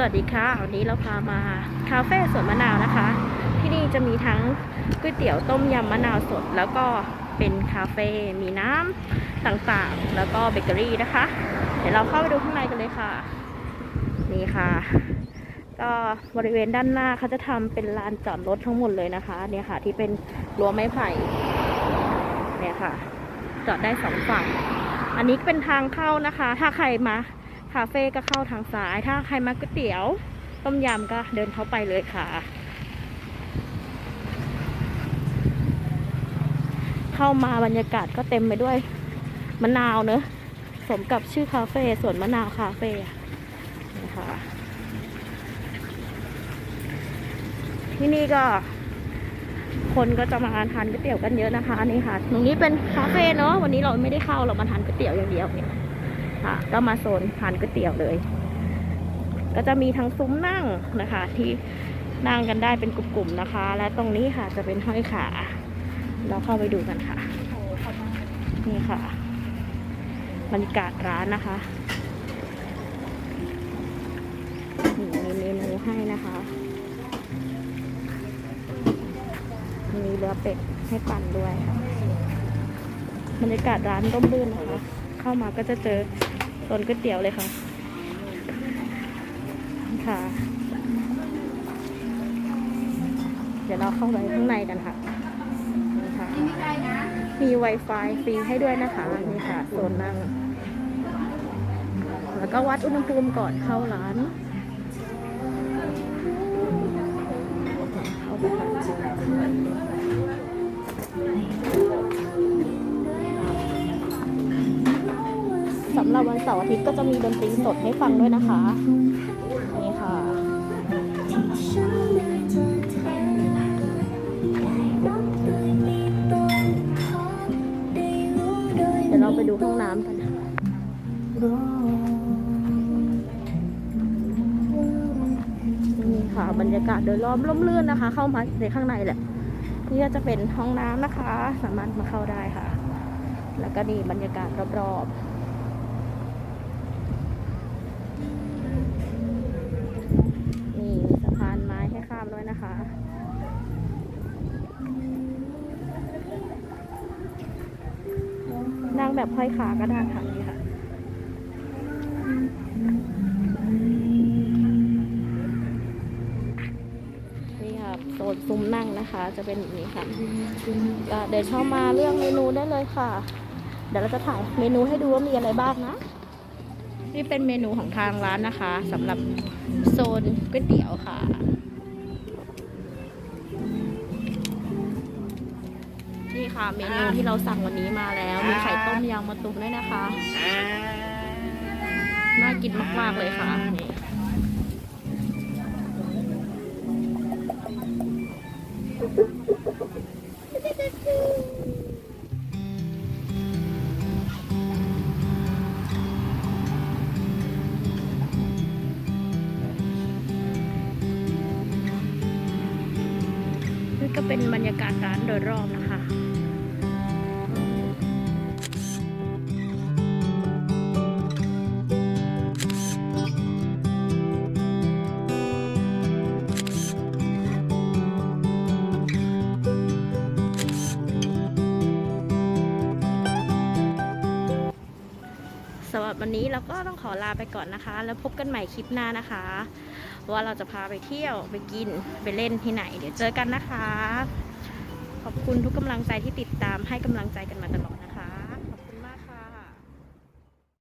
สวัสดีค่ะวันนี้เราพามาคาเฟ่สวนมะนาวนะคะ ที่นี่จะมีทั้งก๋วยเตี๋ยวต้มยำมะนาวสด แล้วก็เป็นคาเฟ่มีน้ำต่างๆ แล้วก็เบเกอรี่นะคะ เดี๋ยวเราเข้าไปดูข้างในกันเลยค่ะ นี่ค่ะ ก็บริเวณด้านหน้าเขาจะทำเป็นลานจอดรถทั้งหมดเลยนะคะ เนี่ยค่ะ ที่เป็นรั้วไม้ไผ่เนี่ยค่ะ จอดได้สองฝั่งอันนี้เป็นทางเข้านะคะ ถ้าใครมา คาเฟ่ก็เข้าทางซ้าย ถ้าใครมาก๋วยเตี๋ยว ต้มยำก็เดินเข้าไปเลยค่ะ เข้ามาบรรยากาศก็เต็มไปด้วยมะนาวเนอะสมกับชื่อคาเฟ่สวนมะนาวคาเฟ่นะคะที่นี่ก็คนก็จะมาทานก๋วยเตี๋ยวกันเยอะนะคะนี่ค่ะ ตรงนี้เป็นคาเฟ่เนอะวันนี้เราไม่ได้เข้าเรามาทานก๋วยเตี๋ยวอย่างเดียวเนี่ย ค่ะ ก็มาโซนทานก๋วยเตี๋ยวเลย ก็จะมีทั้งซุ้มนั่งนะคะ ที่นั่งกันได้เป็นกลุ่มๆนะคะ และตรงนี้ค่ะจะเป็นห้อยขา เราเข้าไปดูกันค่ะ นี่ค่ะบรรยากาศร้านนะคะนี่มีเมนูให้นะคะมีเรือเป็ดให้ปั่นด้วยค่ะบรรยากาศร้านร่มรื่นนะคะ เข้ามาก็จะเจอ โซนก๋วยเตี๋ยวเลยค่ะ ค่ะ เดี๋ยวเราเข้าไปข้างในกันค่ะนี่ค่ะ มี Wi-Fi ฟรีให้ด้วยนะคะ นี่ค่ะ โซนนั่ง แล้วก็วัดอุณหภูมิก่อนเข้าร้าน สำหรับวันเสาร์อาทิตย์ก็จะมีดนตรีสดให้ฟังด้วยนะคะ นี่ค่ะเดี๋ยวเราไปดูห้องน้ำกันนี่ค่ะบรรยากาศโดยรอบร่มรื่นนะคะ เข้ามาในข้างในแหละนี่ก็จะเป็นห้องน้ำนะคะ สามารถมาเข้าได้ค่ะ แล้วก็นี่บรรยากาศรอบๆ นี่มีสะพานไม้ให้ข้ามด้วยนะคะ นั่งแบบห้อยขาก็ได้ค่ะนี่ค่ะนี่ค่ะโซนซุ้มนั่งนะคะ จะเป็นแบบนี้ค่ะเดี๋ยวเข้ามาเรื่องเมนูได้เลยค่ะ เดี๋ยวเราจะถ่ายเมนูให้ดูว่ามีอะไรบ้างนะ นี่เป็นเมนูของทางร้านนะคะสำหรับโซนก๋วยเตี๋ยวค่ะ ค่ะ เมนูที่เราสั่งวันนี้มาแล้ว มีไข่ต้มยำมะตูมด้วยนะคะ น่ากินมาก ๆ เลยค่ะนี่นี่ก็เป็นบรรยากาศร้านโดยรอบนะคะ สำหรับวันนี้เราก็ต้องขอลาไปก่อนนะคะ แล้วพบกันใหม่คลิปหน้านะคะ ว่าเราจะพาไปเที่ยวไปกินไปเล่นที่ไหน เดี๋ยวเจอกันนะคะ ขอบคุณทุกกำลังใจที่ติดตามให้กำลังใจกันมาตลอดนะคะ